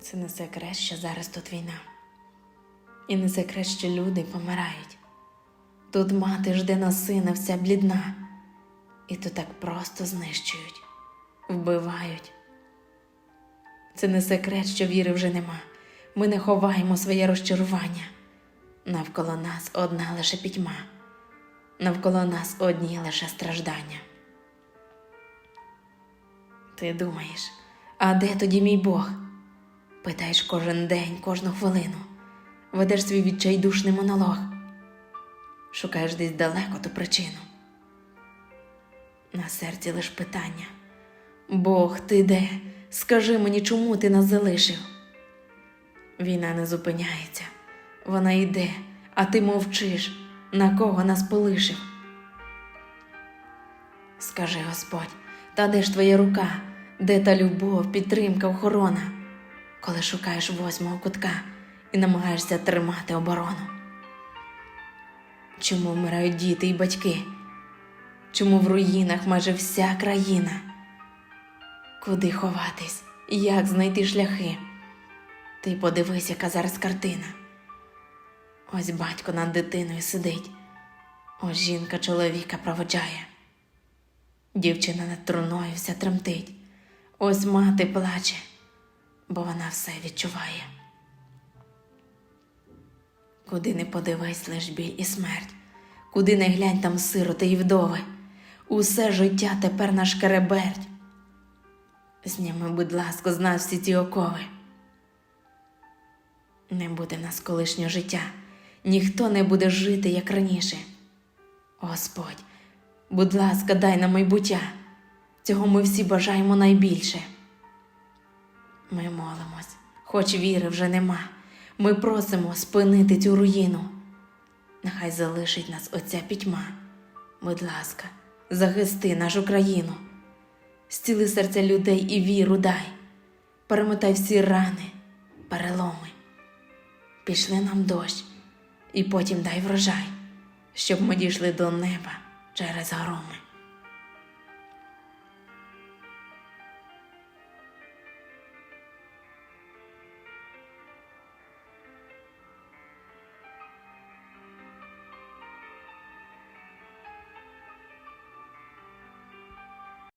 Це не секрет, що зараз тут війна. І не секрет, що люди помирають. Тут мати жде на сина вся блідна, і тут так просто знищують, вбивають. Це не секрет, що віри вже нема. Ми не ховаємо своє розчарування. Навколо нас одна лише пітьма, навколо нас одні лише страждання. Ти думаєш, а де тоді мій Бог? Питаєш кожен день, кожну хвилину, ведеш свій відчайдушний монолог, шукаєш десь далеко ту причину. На серці лиш питання: Бог, ти де? Скажи мені, чому ти нас залишив? Війна не зупиняється, вона йде, а ти мовчиш, на кого нас полишив. Скажи, Господь, та де ж твоя рука, де та любов, підтримка, охорона, коли шукаєш восьмого кутка і намагаєшся тримати оборону? Чому вмирають діти і батьки? Чому в руїнах майже вся країна? Куди ховатись? Як знайти шляхи? Ти подивись, яка зараз картина. Ось батько над дитиною сидить, ось жінка чоловіка проводжає. Дівчина над труною вся тремтить, ось мати плаче, бо вона все відчуває. Куди не подивись, лиш біль і смерть, куди не глянь там сироти і вдови, усе життя тепер наш кереберть. Зніми, будь ласка, з нас всі ці окови. Не буде нас колишнього життя, ніхто не буде жити, як раніше. Господь, будь ласка, дай нам майбуття. Цього ми всі бажаємо найбільше. Ми молимось, хоч віри вже нема. Ми просимо спинити цю руїну. Нехай залишить нас оця пітьма. Будь ласка, захисти нашу країну, зціли серця людей і віру дай, перемотай всі рани, переломи. Пішли нам дощ, і потім дай врожай, щоб ми дійшли до неба через громи.